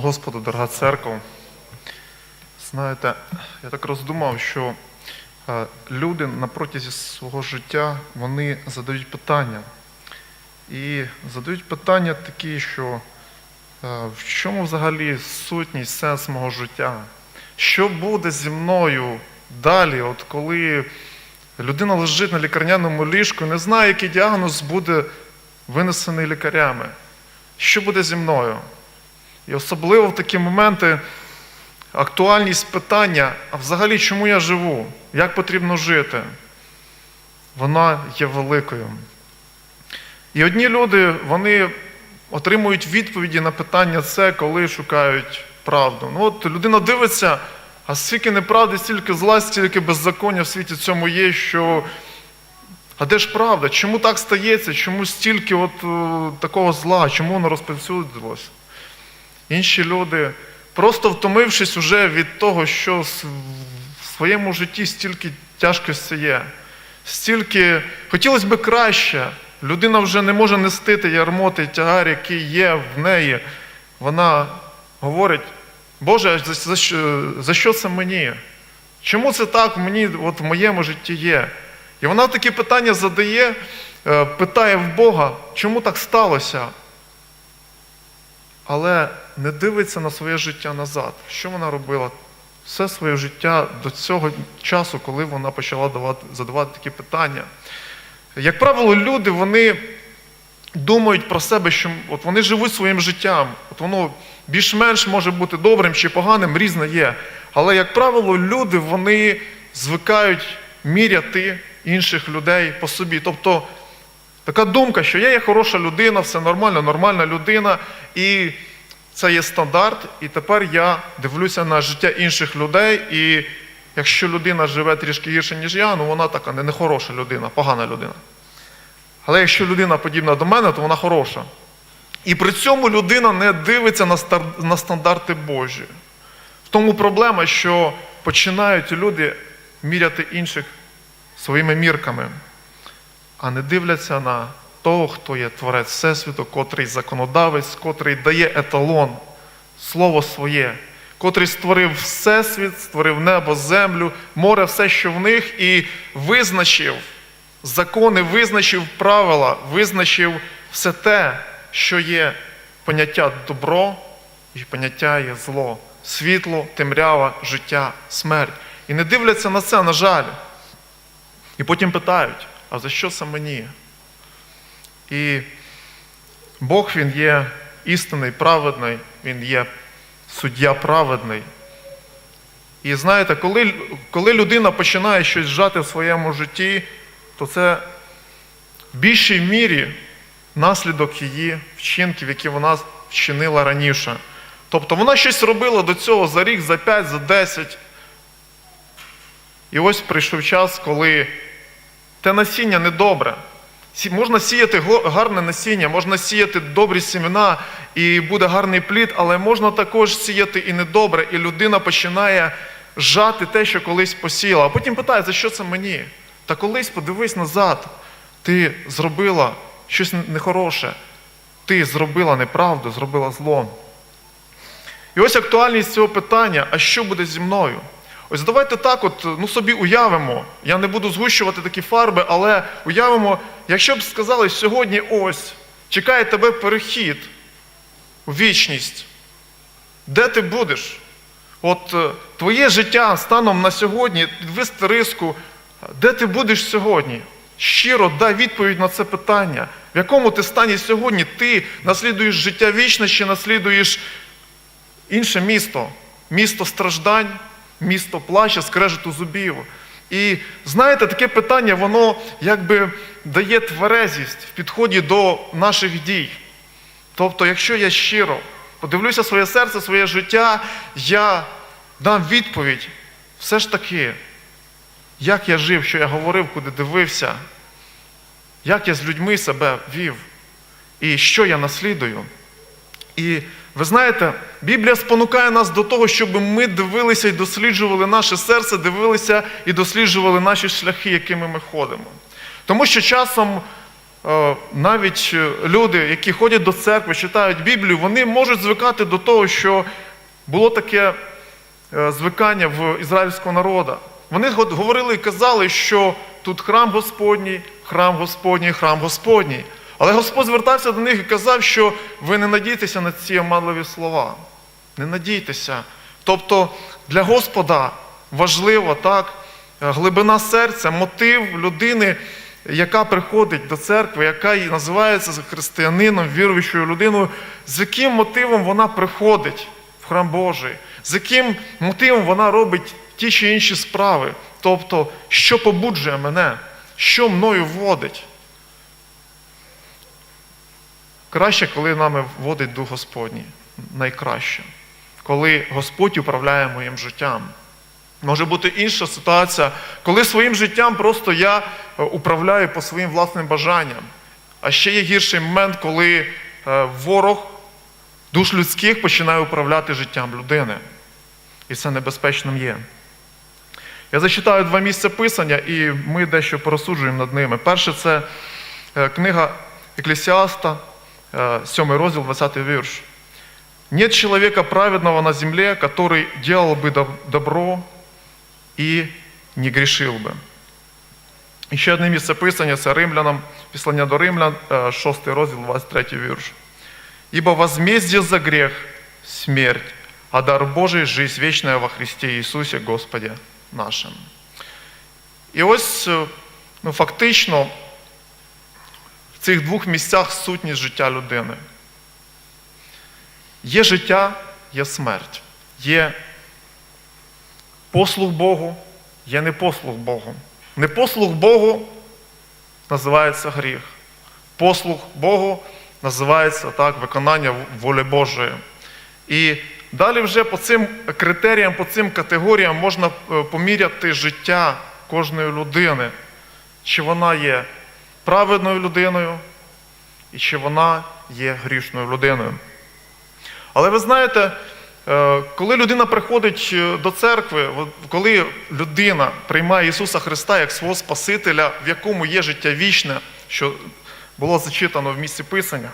Господу, дорога церква. Знаєте, я так роздумав, що е, люди на протязі свого життя вони задають питання. І задають питання такі, що е, в чому взагалі сутність, сенс мого життя? Що буде зі мною далі, от коли людина лежить на лікарняному ліжку, і не знає, який діагноз буде винесений лікарями? Що буде зі мною? І особливо в такі моменти актуальність питання, а взагалі чому я живу? Як потрібно жити? Вона є великою. І одні люди, вони отримують відповіді на питання це, коли шукають правду. Ну от людина дивиться, а стільки неправди, стільки зла, стільки беззаконня в світі цьому є, що. А де ж правда? Чому так стається? Чому стільки от, е, такого зла? Чому воно розповсюдилось? Інші люди, просто втомившись уже від того, що в своєму житті стільки тяжкості є, стільки хотілося б краще. Людина вже не може нести те ярмо, той тягар, який є в неї. Вона говорить, Боже, за, за, що- за що це мені? Чому це так мені, от в моєму житті є? І вона такі питання задає, е, питає в Бога, чому так сталося? Але не дивиться на своє життя назад. Що вона робила? Все своє життя до цього часу, коли вона почала давати, задавати такі питання. Як правило, люди вони думають про себе, що от вони живуть своїм життям. От воно більш-менш може бути добрим чи поганим, різне є. Але, як правило, люди вони звикають міряти інших людей по собі. Тобто Така думка, що я є хороша людина, все нормально, нормальна людина, і це є стандарт. І тепер я дивлюся на життя інших людей, і якщо людина живе трішки гірше, ніж я, ну вона така не, хороша людина, погана людина. Але якщо людина подібна до мене, то вона хороша. І при цьому людина не дивиться на, на стандарти Божі. В тому проблема, що починають люди міряти інших своїми мірками а не дивляться на того, хто є творець Всесвіту, котрий законодавець, котрий дає еталон, слово своє, котрий створив Всесвіт, створив небо, землю, море, все, що в них, і визначив закони, визначив правила, визначив все те, що є поняття добро і поняття є зло, світло, темрява, життя, смерть. І не дивляться на це, на жаль. І потім питають, а за що це мені? І Бог Він є істинний, праведний, Він є суддя праведний. І знаєте, коли, коли людина починає щось жати в своєму житті, то це в більшій мірі наслідок її вчинків, які вона вчинила раніше. Тобто вона щось робила до цього за рік, за п'ять, за десять. І ось прийшов час, коли те насіння недобре. Можна сіяти гарне насіння, можна сіяти добрі сімена і буде гарний плід, але можна також сіяти і недобре, і людина починає жати те, що колись посіяла. А потім питає, за що це мені? Та колись подивись назад, ти зробила щось нехороше, ти зробила неправду, зробила зло. І ось актуальність цього питання: а що буде зі мною? Ось давайте так, от ну собі уявимо. Я не буду згущувати такі фарби, але уявимо, якщо б сказали сьогодні ось чекає тебе перехід у вічність, де ти будеш? От е, твоє життя станом на сьогодні, підвести риску, де ти будеш сьогодні? Щиро дай відповідь на це питання. В якому ти стані сьогодні? Ти наслідуєш життя вічне чи наслідуєш інше місто, місто страждань, місто плача, скрежету зубів. І знаєте, таке питання, воно якби дає тверезість в підході до наших дій. Тобто, якщо я щиро подивлюся своє серце, своє життя, я дам відповідь, все ж таки, як я жив, що я говорив, куди дивився, як я з людьми себе вів, і що я наслідую. І ви знаєте, Біблія спонукає нас до того, щоб ми дивилися і досліджували наше серце, дивилися і досліджували наші шляхи, якими ми ходимо. Тому що часом е, навіть е, люди, які ходять до церкви, читають Біблію, вони можуть звикати до того, що було таке е, звикання в ізраїльського народу. Вони го- говорили і казали, що тут храм Господній, храм Господній, храм Господній. Але Господь звертався до них і казав, що ви не надійтеся на ці оманливі слова. Не надійтеся. Тобто для Господа важливо так, глибина серця, мотив людини, яка приходить до церкви, яка називається християнином, віруючою людиною, з яким мотивом вона приходить в храм Божий, з яким мотивом вона робить ті чи інші справи. Тобто, що побуджує мене, що мною водить. Краще, коли нами водить Дух Господній. Найкраще. Коли Господь управляє моїм життям. Може бути інша ситуація, коли своїм життям просто я е, управляю по своїм власним бажанням. А ще є гірший момент, коли е, ворог душ людських починає управляти життям людини. І це небезпечним є. Я зачитаю два місця писання, і ми дещо порозсуджуємо над ними. Перше це е, книга Еклесіаста, 7 розділ, 20 вірш. Нет человека праведного на земле, который делал бы доб- добро і не грішив би. І ще одне місце писання це римлянам, післання до римлян, 6 розділ, 23 вірш. Ибо возмездие за грех – смерть, а дар Божий – жизнь вечная во Христе Ісусі Господі нашим. І ось е, ну, фактично в цих двох місцях сутність життя людини. Є життя, є смерть, є послуг Богу, є непослуг Богу. Непослуг Богу називається гріх. Послуг Богу називається так, виконання волі Божої. І далі вже по цим критеріям, по цим категоріям можна е, поміряти життя кожної людини, чи вона є праведною людиною, і чи вона є грішною людиною. Але ви знаєте, е, коли людина приходить е, до церкви, коли людина приймає Ісуса Христа як свого Спасителя, в якому є життя вічне, що було зачитано в місці Писання,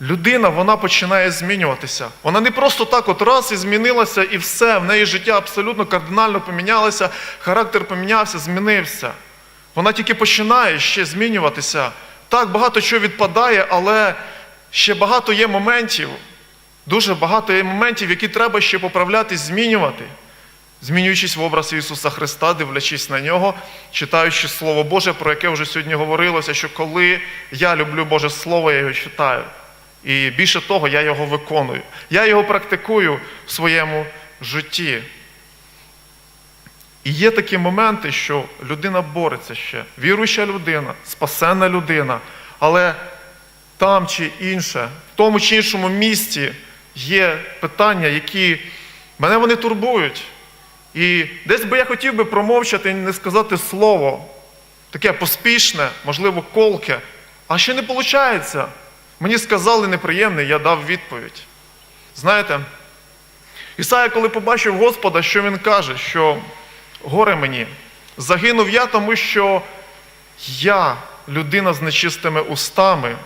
людина вона починає змінюватися. Вона не просто так от раз і змінилася, і все, в неї життя абсолютно кардинально помінялося, характер помінявся, змінився. Вона тільки починає ще змінюватися. Так, багато чого відпадає, але ще багато є моментів, дуже багато є моментів, які треба ще поправляти, змінювати. Змінюючись в образ Ісуса Христа, дивлячись на нього, читаючи Слово Боже, про яке вже сьогодні говорилося, що коли я люблю Боже Слово, я його читаю. І більше того, я його виконую. Я його практикую в своєму житті. І є такі моменти, що людина бореться ще, віруюча людина, спасенна людина, але там чи інше, в тому чи іншому місці є питання, які мене вони турбують. І десь би я хотів би промовчати і не сказати слово, таке поспішне, можливо, колке, а ще не виходить. Мені сказали неприємне, я дав відповідь. Знаєте, Ісая, коли побачив Господа, що він каже, що горе мені, загинув я, тому що я людина з нечистими устами,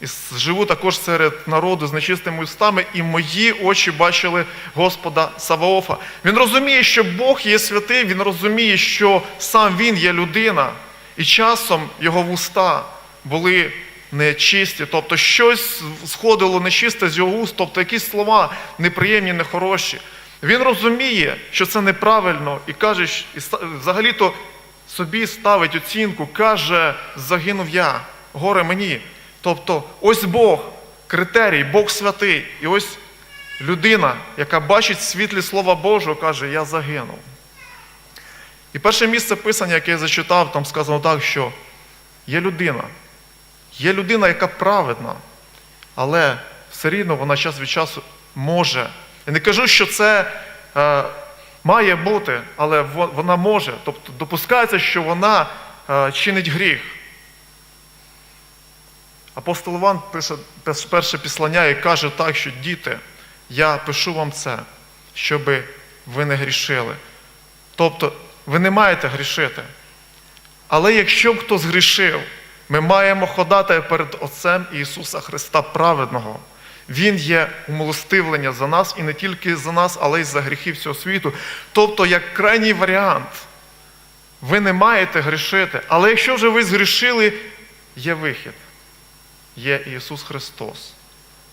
і живу також серед народу з нечистими устами, і мої очі бачили Господа Саваофа. Він розуміє, що Бог є святий, він розуміє, що сам Він є людина, і часом його вуста були нечисті, тобто щось сходило нечисте з його уст, тобто якісь слова неприємні, нехороші. Він розуміє, що це неправильно, і каже, і взагалі-то собі ставить оцінку, каже, загинув я, горе мені. Тобто, ось Бог, критерій, Бог святий. І ось людина, яка бачить світлі Слова Божого, каже, я загинув. І перше місце писання, яке я зачитав, там сказано так, що є людина. Є людина, яка праведна, але все рівно вона час від часу може. Я не кажу, що це е, має бути, але вона може. Тобто допускається, що вона е, чинить гріх. Апостол Іван пише перше післання і каже так, що діти, я пишу вам це, щоб ви не грішили. Тобто, ви не маєте грішити. Але якщо хто згрішив, Ми маємо ходати перед Отцем Ісуса Христа праведного. Він є умилостивлення за нас і не тільки за нас, але й за гріхи всього світу. Тобто, як крайній варіант, ви не маєте грішити. Але якщо вже ви згрішили, є вихід. Є Ісус Христос,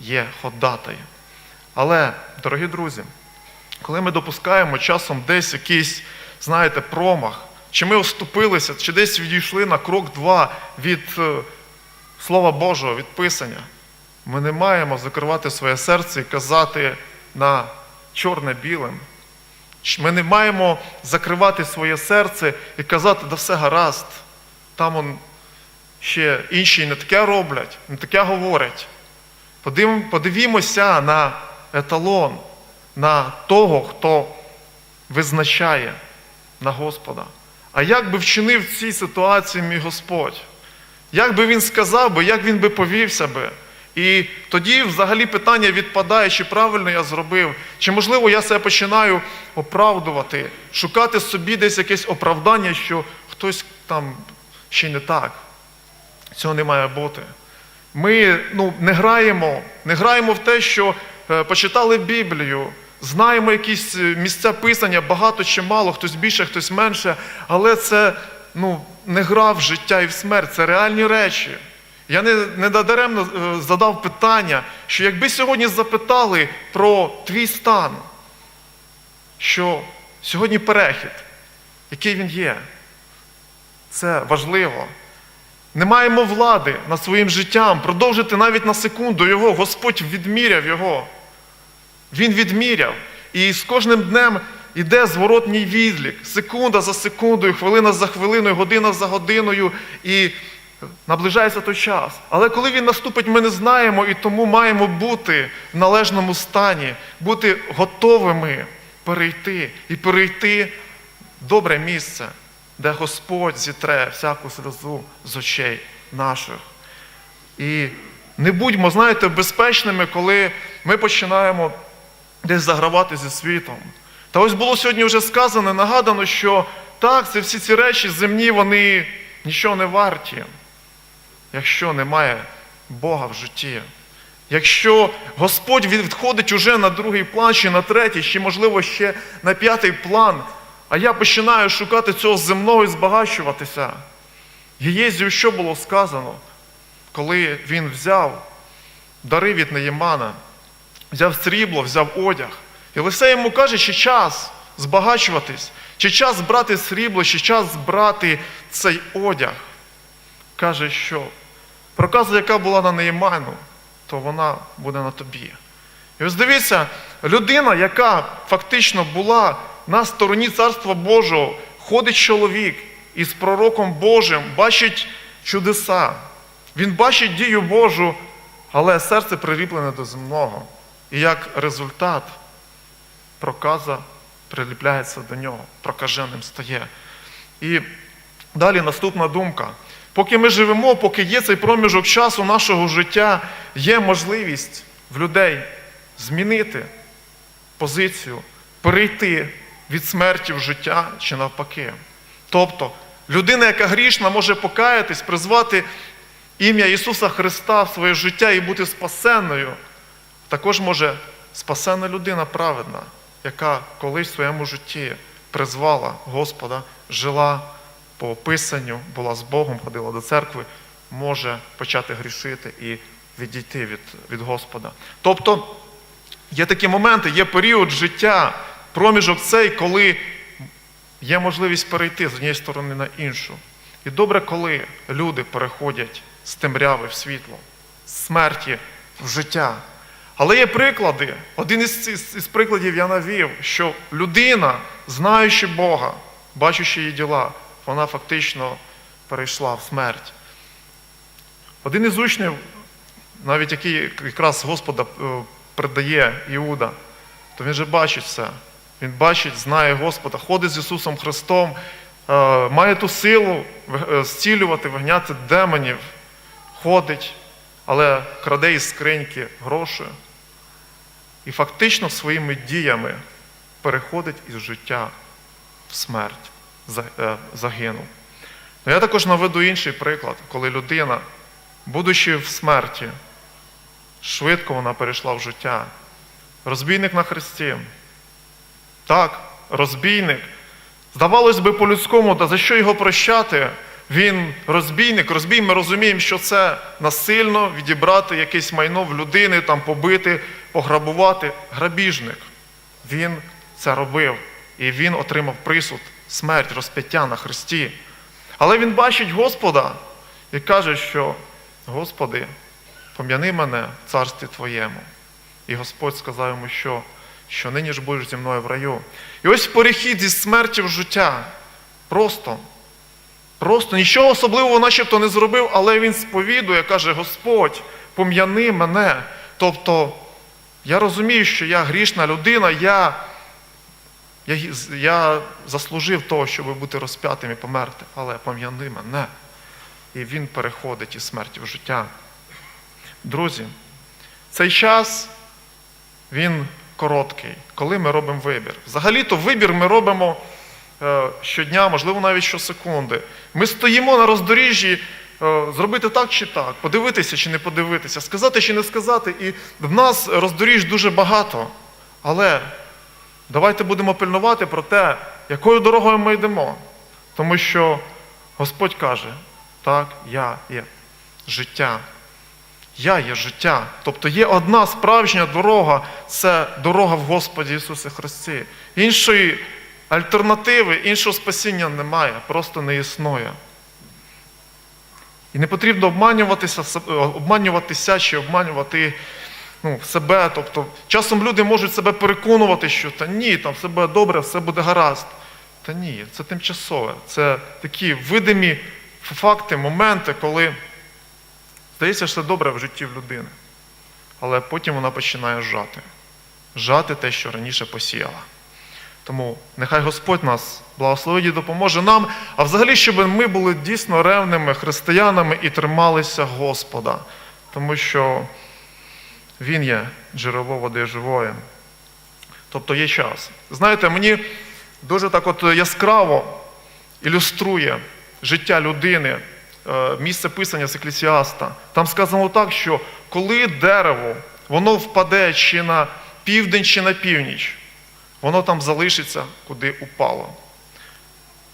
є ходатай. Але, дорогі друзі, коли ми допускаємо часом десь якийсь, знаєте, промах, чи ми оступилися, чи десь відійшли на крок-два від е, Слова Божого, від Писання, ми не маємо закривати своє серце і казати на чорне білим. Ми не маємо закривати своє серце і казати, да все гаразд, там он ще інші не таке роблять, не таке говорять. Подивімося на еталон, на того, хто визначає на Господа. А як би вчинив в цій ситуації мій Господь? Як би він сказав би, як він би повівся би? І тоді взагалі питання відпадає, чи правильно я зробив, чи можливо я себе починаю оправдувати, шукати собі десь якесь оправдання, що хтось там ще не так. Цього не має бути. Ми ну, не граємо, не граємо в те, що е, почитали Біблію, знаємо якісь е, місця писання, багато чи мало, хтось більше, хтось менше, але це ну, не гра в життя і в смерть, це реальні речі. Я не, не надаремно е, задав питання, що якби сьогодні запитали про твій стан, що сьогодні перехід, який він є, це важливо. Не маємо влади над своїм життям, продовжити навіть на секунду його. Господь відміряв його. Він відміряв. І з кожним днем іде зворотній відлік. Секунда за секундою, хвилина за хвилиною, година за годиною. І наближається той час. Але коли він наступить, ми не знаємо, і тому маємо бути в належному стані, бути готовими перейти і перейти в добре місце, де Господь зітре всяку сльозу з очей наших. І не будьмо, знаєте, безпечними, коли ми починаємо десь загравати зі світом. Та ось було сьогодні вже сказано, нагадано, що так, це всі ці речі земні, вони нічого не варті, якщо немає Бога в житті. Якщо Господь відходить уже на другий план, чи на третій, чи, можливо, ще на п'ятий план, а я починаю шукати цього земного і збагачуватися. Єєзію що було сказано, коли він взяв дари від Неємана, взяв срібло, взяв одяг. І Лисе йому каже, чи час збагачуватись, чи час брати срібло, чи час брати цей одяг. Каже, що проказа, яка була на Неєману, то вона буде на тобі. І ось дивіться, людина, яка фактично була на стороні Царства Божого, ходить чоловік із пророком Божим, бачить чудеса. Він бачить дію Божу, але серце приліплене до земного. І як результат проказа приліпляється до нього, прокаженим стає. І далі наступна думка. Поки ми живемо, поки є цей проміжок часу нашого життя, є можливість в людей змінити позицію, перейти від смерті в життя чи навпаки. Тобто, людина, яка грішна, може покаятись, призвати ім'я Ісуса Христа в своє життя і бути спасенною. Також може спасена людина праведна, яка колись в своєму житті призвала Господа, жила по описанню, була з Богом, ходила до церкви, може почати грішити і відійти від, від Господа. Тобто є такі моменти, є період життя, проміжок цей, коли є можливість перейти з однієї сторони на іншу. І добре, коли люди переходять з темряви в світло, з смерті в життя. Але є приклади. Один із, із, із прикладів я навів, що людина, знаючи Бога, бачучи її діла, вона фактично перейшла в смерть. Один із учнів, навіть який якраз Господа е, придає Іуда, то він же бачить все. Він бачить, знає Господа, ходить з Ісусом Христом, е, має ту силу е, зцілювати, вигняти демонів, ходить, але краде із скриньки гроші. І фактично своїми діями переходить із життя в смерть, загинув. Ну, Я також наведу інший приклад, коли людина, будучи в смерті, швидко вона перейшла в життя. Розбійник на хресті. Так, розбійник. Здавалось би, по-людському, та за що його прощати? Він розбійник, розбій, ми розуміємо, що це насильно відібрати якесь майно в людини, там побити, пограбувати. Грабіжник. Він це робив. І він отримав присуд, смерть, розп'яття на хресті. Але він бачить Господа і каже, що Господи, пом'яни мене в царстві Твоєму. І Господь сказав йому, що, що нині ж будеш зі мною в раю. І ось перехід зі смерті в життя. Просто, просто нічого особливого начебто не зробив, але він сповідує, каже, Господь, пом'яни мене. Тобто, я розумію, що я грішна людина, я, я, я заслужив того, щоб бути розп'ятим і померти, але пом'яни мене. І він переходить із смерті в життя. Друзі, цей час він короткий, коли ми робимо вибір. Взагалі-то вибір ми робимо е, щодня, можливо, навіть щосекунди. Ми стоїмо на роздоріжжі е, зробити так чи так, подивитися чи не подивитися, сказати чи не сказати. І в нас роздоріж дуже багато. Але давайте будемо пильнувати про те, якою дорогою ми йдемо. Тому що Господь каже, так, я є життя. Я є життя. Тобто є одна справжня дорога це дорога в Господі Ісусі Христі. Іншої альтернативи, іншого спасіння немає, просто не існує. І не потрібно обманюватися, обманюватися чи обманювати ну, себе. Тобто, часом люди можуть себе переконувати, що та ні, там все буде добре, все буде гаразд. Та ні, це тимчасове. Це такі видимі факти, моменти, коли здається, все добре в житті в людини. Але потім вона починає жати. Жати те, що раніше посіяла. Тому нехай Господь нас благословить і допоможе нам, а взагалі, щоб ми були дійсно ревними християнами і трималися Господа, тому що Він є джерело води живої. Тобто є час. Знаєте, мені дуже так от яскраво ілюструє життя людини, е, місце писання з Еклесіаста. Там сказано так, що коли дерево, воно впаде чи на південь, чи на північ, воно там залишиться, куди упало.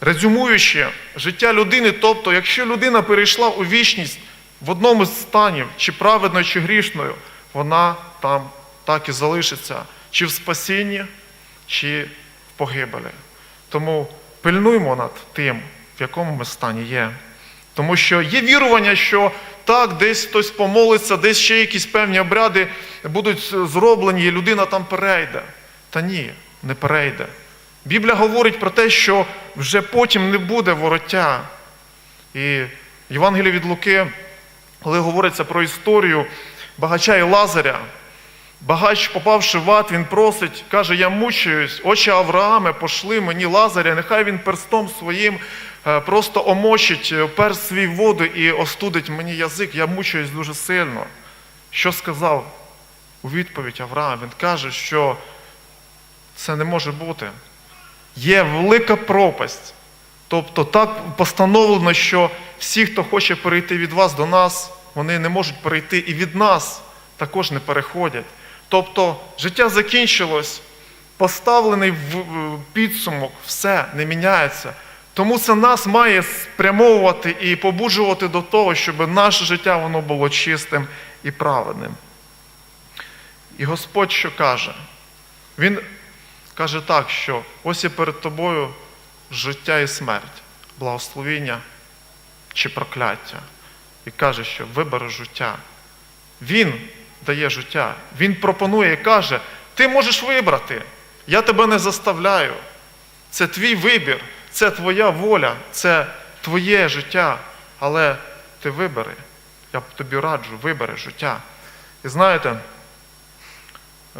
Резюмуючи життя людини, тобто, якщо людина перейшла у вічність в одному з станів, чи праведною, чи грішною, вона там так і залишиться, чи в спасінні, чи в погибелі. Тому пильнуймо над тим, в якому ми стані є. Тому що є вірування, що так, десь хтось помолиться, десь ще якісь певні обряди будуть зроблені, і людина там перейде. Та ні, не перейде. Біблія говорить про те, що вже потім не буде вороття. І в Євангелії від Луки, коли говориться про історію багача і Лазаря, багач, попавши в ад, він просить, каже, я мучаюсь, очі Аврааме, пошли мені Лазаря, нехай він перстом своїм е, просто омочить е, перст свій воду і остудить мені язик, я мучаюсь дуже сильно. Що сказав у відповідь Авраам? Він каже, що це не може бути. Є велика пропасть. Тобто так постановлено, що всі, хто хоче перейти від вас до нас, вони не можуть перейти і від нас також не переходять. Тобто життя закінчилось, поставлений в підсумок, все не міняється. Тому це нас має спрямовувати і побуджувати до того, щоб наше життя воно було чистим і праведним. І Господь що каже? Він каже так, що ось є перед тобою життя і смерть, благословіння чи прокляття. І каже, що вибери життя. Він дає життя. Він пропонує і каже, ти можеш вибрати, я тебе не заставляю. Це твій вибір, це твоя воля, це твоє життя. Але ти вибери. Я тобі раджу, вибери життя. І знаєте,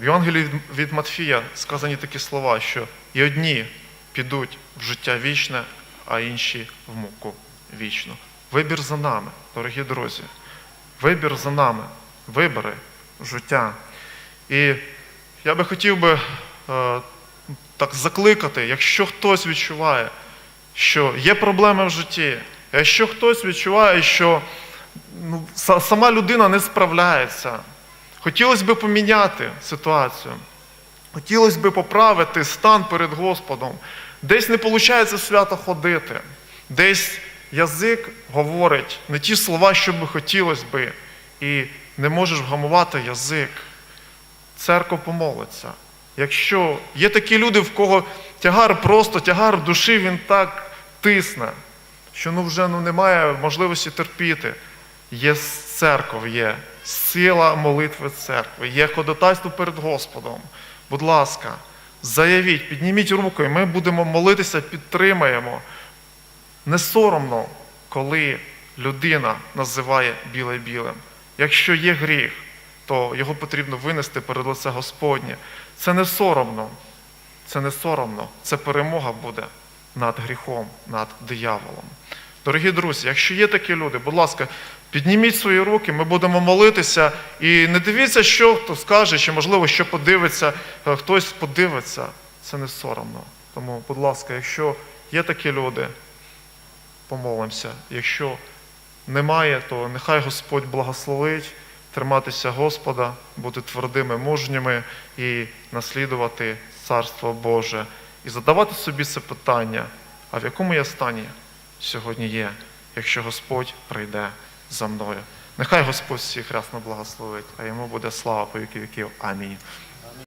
в Євангелії від Матфія сказані такі слова, що і одні підуть в життя вічне, а інші в муку вічну. Вибір за нами, дорогі друзі. Вибір за нами. Вибери життя. І я би хотів би е, так закликати, якщо хтось відчуває, що є проблеми в житті, Якщо хтось відчуває, що ну, сама людина не справляється, хотілося б поміняти ситуацію, хотілося б поправити стан перед Господом, десь не виходить свято ходити, десь язик говорить не ті слова, що би хотілося би, і не можеш вгамувати язик. Церква помолиться. Якщо є такі люди, в кого тягар просто, тягар душі, він так тисне, що ну вже ну, немає можливості терпіти. Є церква, є сила молитви церкви, є ходатайство перед Господом. Будь ласка, заявіть, підніміть руку, і ми будемо молитися, підтримаємо. Не соромно, коли людина називає біле білим. Якщо є гріх, то його потрібно винести перед лице Господнє. Це не соромно. Це не соромно. Це перемога буде над гріхом, над дияволом. Дорогі друзі, якщо є такі люди, будь ласка, підніміть свої руки, ми будемо молитися. І не дивіться, що хто скаже, чи можливо, що подивиться, е, хтось подивиться. Це не соромно. Тому, будь ласка, якщо є такі люди, помолимося. Якщо немає, то нехай Господь благословить триматися Господа, бути твердими, мужніми і наслідувати Царство Боже. І задавати собі це питання, а в якому я стані сьогодні є, якщо Господь прийде за мною. Нехай Господь всіх рясно благословить, а йому буде слава по віки віків. Амінь.